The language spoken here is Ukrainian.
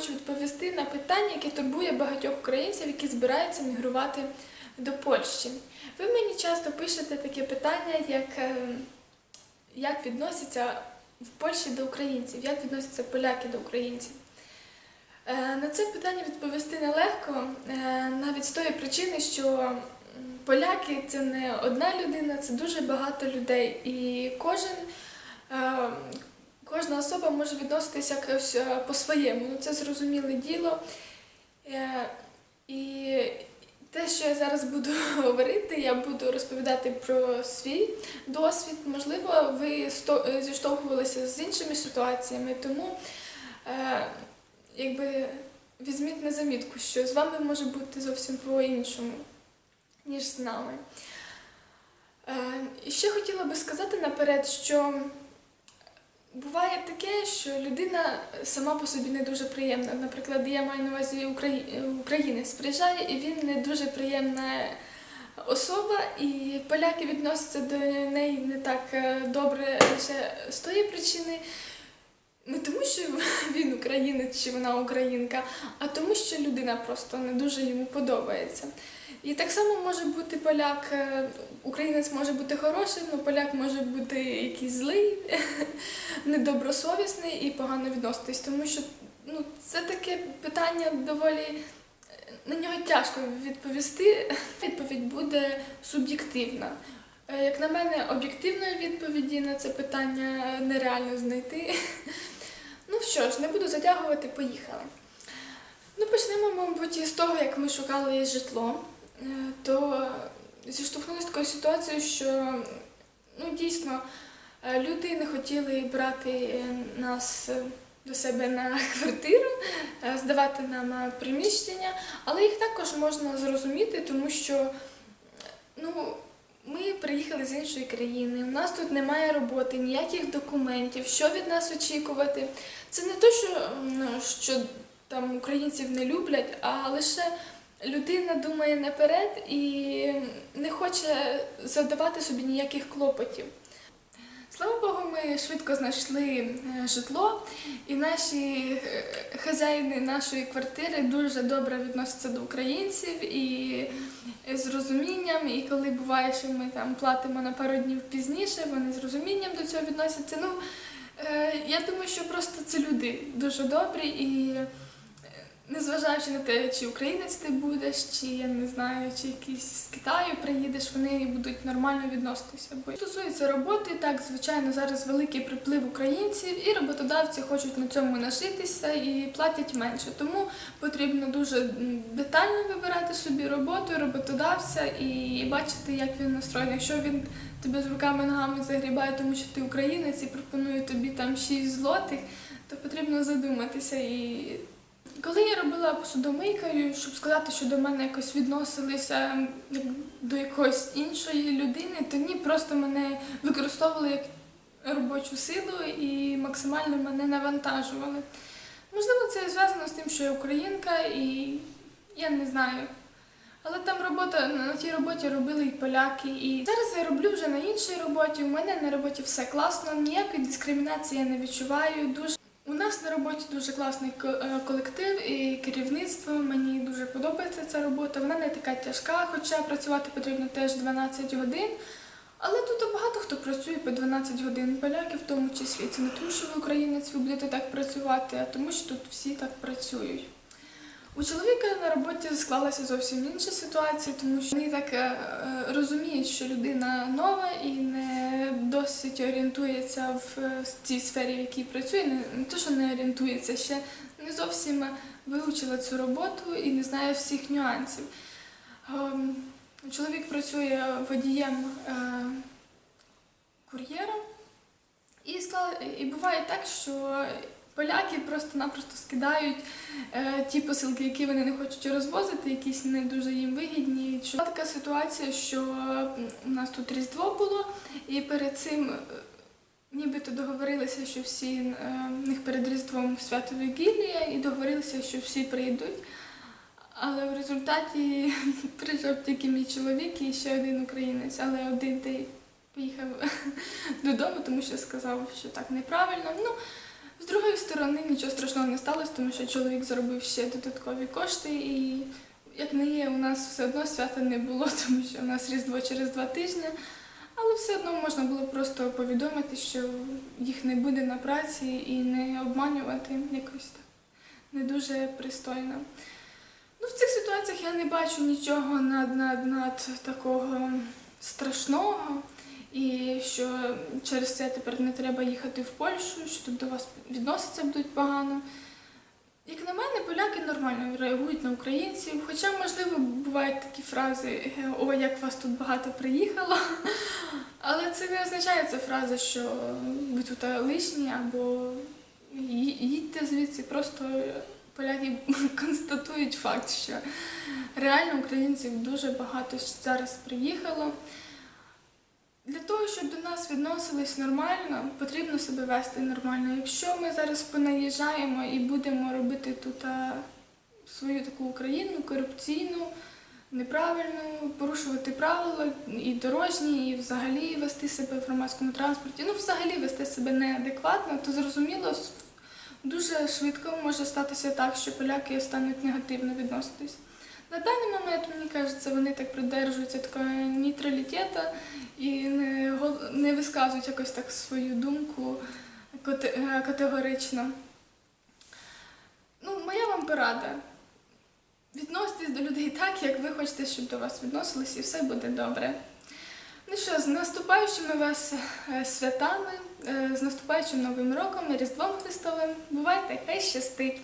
хочу відповісти на питання, яке турбує багатьох українців, які збираються мігрувати до Польщі. Ви мені часто пишете таке питання, як, е, як відносяться в Польщі до українців, як відносяться поляки до українців. Е, На це питання відповісти нелегко, е, навіть з тої причини, що поляки це не одна людина, це дуже багато людей. І кожен, кожна особа може відноситися якось е, по-своєму. Ну, це зрозуміле діло. Е, І те, що я зараз буду говорити, я буду розповідати про свій досвід. Можливо, ви е, зіштовхувалися з іншими ситуаціями, тому якби візьміть на замітку, що з вами може бути зовсім по-іншому, ніж з нами. І ще хотіла би сказати наперед, що буває таке, що людина сама по собі не дуже приємна. Наприклад, я маю на увазі Украї- українець приїжджає, і він не дуже приємна особа, і поляки відносяться до неї не так е, добре лише з тої причини. Не тому, що він українець чи вона українка, а тому, що людина просто не дуже йому подобається. І так само може бути поляк, е, українець може бути хорошим, але поляк може бути якийсь злий, недобросовісний і погано відноситись, тому що ну, це таке питання доволі. е, На нього тяжко відповісти. Відповідь буде суб'єктивна. Е, Як на мене, об'єктивної відповіді на це питання нереально знайти. Ну що ж, не буду затягувати, поїхали. Ну, почнемо, мабуть, із того, як ми шукали житло. То зіштовхнулися з такою ситуацією, що ну, дійсно е, люди не хотіли брати е, нас е, до себе на квартиру, здавати нам приміщення, але їх також можна зрозуміти, тому що ну, ми приїхали з іншої країни, у нас тут немає роботи, ніяких документів, що від нас очікувати. Це не те, що, що там українців не люблять, а лише людина думає наперед і не хоче задавати собі ніяких клопотів. Слава Богу, ми швидко знайшли е, житло, і наші е, хазяїни нашої квартири дуже добре відносяться до українців і з розумінням. І коли буває, що ми там платимо на пару днів пізніше, вони з розумінням до цього відносяться. Ну, е, я думаю, що просто це люди дуже добрі і. Незважаючи на те, чи українець ти будеш, чи я не знаю, чи якийсь з Китаю приїдеш, вони будуть нормально відноситися. Бо стосується роботи, так звичайно, зараз великий приплив українців, і роботодавці хочуть на цьому нажитися і платять менше. Тому потрібно дуже детально вибирати собі роботу, роботодавця і бачити, як він настроєний. Якщо він тебе з руками ногами загрібає, тому що ти українець і пропонує тобі там 6 злотих, то потрібно задуматися і коли я робила посудомийкою, щоб сказати, що до мене якось відносилися до якоїсь іншої людини, то ні, просто мене використовували як робочу силу і максимально мене навантажували. Можливо, це зв'язано з тим, що я українка, і я не знаю. Але там робота на тій роботі робили і поляки. І зараз я роблю вже на іншій роботі. У мене на роботі все класно, ніякої дискримінації я не відчуваю. Дуже нас на роботі дуже класний е, колектив і керівництво. Мені дуже подобається ця робота. Вона не така тяжка, хоча працювати потрібно теж 12 годин. Але тут багато хто працює по 12 годин, поляки в тому числі. Це не тому, що ви українець, ви будете так працювати, а тому, що тут всі так працюють. У чоловіка на роботі склалася зовсім інша ситуація, тому що вони так е, е, розуміють, що людина нова і не досить орієнтується в е, цій сфері, в якій працює. Не, то, що не орієнтується, ще не зовсім вивчила цю роботу і не знає всіх нюансів. Ем, Чоловік працює водієм кур'єром, і, і буває так, що поляки просто-напросто скидають е, ті посилки, які вони не хочуть розвозити, якісь не дуже їм вигідні. Що така ситуація, що у нас тут Різдво було, і перед цим. е, Нібито договорилися, що всі е, в них перед Різдвом свято Вігілія, і договорилися, що всі прийдуть. Але в результаті прийшов тільки мій чоловік і ще один українець, але один той поїхав додому, тому що сказав, що так неправильно. Ну, З другої сторони, нічого страшного не сталося, тому що чоловік заробив ще додаткові кошти, і як не є, у нас все одно свята не було, тому що у нас Різдво через два тижні. Але все одно можна було просто повідомити, що їх не буде на праці і не обманювати якось так не дуже пристойно. Ну, в цих ситуаціях я не бачу нічого над, над, над такого страшного, і що через це тепер не треба їхати в Польщу, що тут до вас відноситься будуть погано. Як на мене, поляки нормально реагують на українців, хоча, можливо, бувають такі фрази О, як вас тут багато приїхало. Але це не означає ця фраза, що ви тут лишні або їдьте звідси. Просто поляки констатують факт, що реально українців дуже багато зараз приїхало. Для того, щоб до нас відносились нормально, потрібно себе вести нормально. Якщо ми зараз понаїжджаємо і будемо робити тут свою таку Україну корупційну, неправильну, порушувати правила і дорожні, і взагалі вести себе в громадському транспорті, ну взагалі вести себе неадекватно, то зрозуміло, дуже швидко може статися так, що поляки стануть негативно відноситись. На даний момент, мені кажеться, вони так придержуються такого нейтралітету і не, не висказують якось так свою думку категорично. Ну, моя вам порада. Відноситесь до людей так, як ви хочете, щоб до вас відносились, і все буде добре. Ну що, з наступаючими вас е, святами, е, з наступаючим Новим роком, Різдвом Христовим. Бувайте, хай щастить!